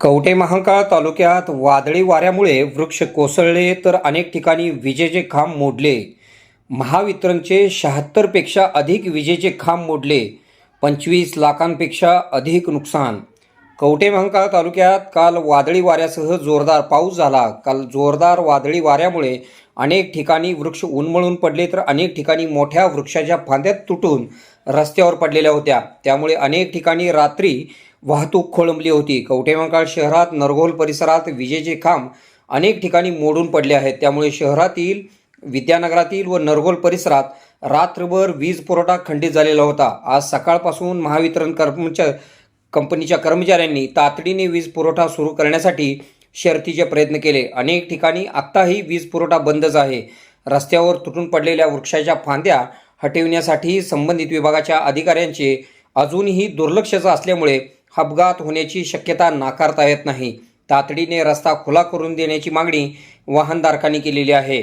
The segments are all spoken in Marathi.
कवटे महांकाळ तालुक्यात वादळी वाऱ्यामुळे वृक्ष कोसळले तर अनेक ठिकाणी विजेचे खांब मोडले. महावितरणचे शहात्तरपेक्षा अधिक विजेचे खांब मोडले. पंचवीस लाखांपेक्षा अधिक नुकसान. कवटे महांकाळ तालुक्यात काल वादळी वाऱ्यासह जोरदार पाऊस झाला. काल जोरदार वादळी वाऱ्यामुळे अनेक ठिकाणी वृक्ष उन्मळून पडले तर अनेक ठिकाणी मोठ्या वृक्षाच्या फांद्यात तुटून रस्त्यावर पडलेल्या होत्या. त्यामुळे अनेक ठिकाणी रात्री वाहतूक खोळंबली होती. कवठेमंकाळ शहरात नरगोल परिसरात विजेचे खांब अनेक ठिकाणी मोडून पडले आहेत. त्यामुळे शहरातील विद्यानगरातील व नरगोल परिसरात रात्रभर वीज पुरवठा खंडित झालेला होता. आज सकाळपासून महावितरण कर्मचारी कंपनीच्या कर्मचाऱ्यांनी तातडीने वीज पुरवठा सुरू करण्यासाठी शर्तीचे प्रयत्न केले. अनेक ठिकाणी आत्ताही वीज पुरवठा बंदच आहे. रस्त्यावर तुटून पडलेल्या वृक्षाच्या फांद्या हटविण्यासाठी संबंधित विभागाच्या अधिकाऱ्यांचे अजूनही दुर्लक्षच असल्यामुळे अपघात होण्याची शक्यता नाकारता येत नाही. तातडीने रस्ता खुला करून देण्याची मागणी वाहनधारकांनी केलेली आहे.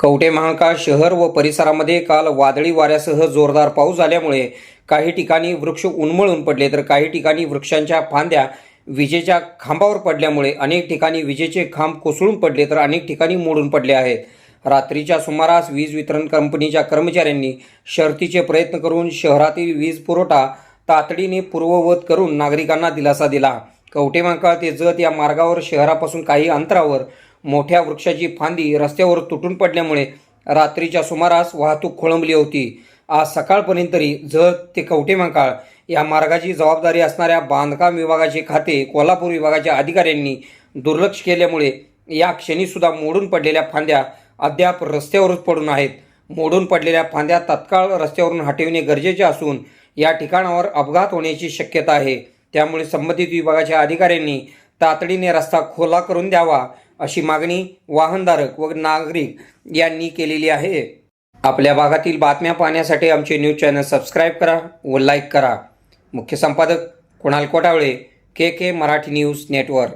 कवठे महांकाळ शहर व परिसरामध्ये काल वादळी वाऱ्यासह जोरदार पाऊस झाल्यामुळे काही ठिकाणी वृक्ष उन्मळून पडले तर काही ठिकाणी वृक्षांच्या फांद्या विजेच्या खांबावर पडल्यामुळे अनेक ठिकाणी विजेचे खांब कोसळून पडले तर अनेक ठिकाणी मोडून पडले आहेत. रात्रीच्या सुमारास वीज वितरण कंपनीच्या कर्मचाऱ्यांनी शर्तीचे प्रयत्न करून शहरातील वीज पुरवठा तातडीने पूर्ववत करून नागरिकांना दिलासा दिला. कवटेमांकाळ ते जत या मार्गावर शहरापासून काही अंतरावर मोठ्या वृक्षाची फांदी रस्त्यावर तुटून पडल्यामुळे रात्रीच्या सुमारास वाहतूक खोळंबली होती. आज सकाळपर्यंत तरी जत ते कवटेमांकाळ या मार्गाची जबाबदारी असणाऱ्या बांधकाम विभागाचे खाते कोल्हापूर विभागाच्या अधिकाऱ्यांनी दुर्लक्ष केल्यामुळे या क्षणीसुद्धा मोडून पडलेल्या फांद्या अद्याप रस्त्यावरच पडून आहेत. मोडून पडलेल्या फांद्या तत्काळ रस्त्यावरून हटविणे गरजेचे असून या ठिकाणावर अपघात होण्याची शक्यता आहे. त्यामुळे संबंधित विभागाच्या अधिकाऱ्यांनी तातडीने रस्ता खोला करून द्यावा अशी मागणी वाहनधारक व नागरिक यांनी केलेली आहे. आपल्या भागातील बातम्या पाहण्यासाठी आमचे न्यूज चॅनल सबस्क्राईब करा व लाईक करा. मुख्य संपादक Kunal Kotawale K K Marathi news network.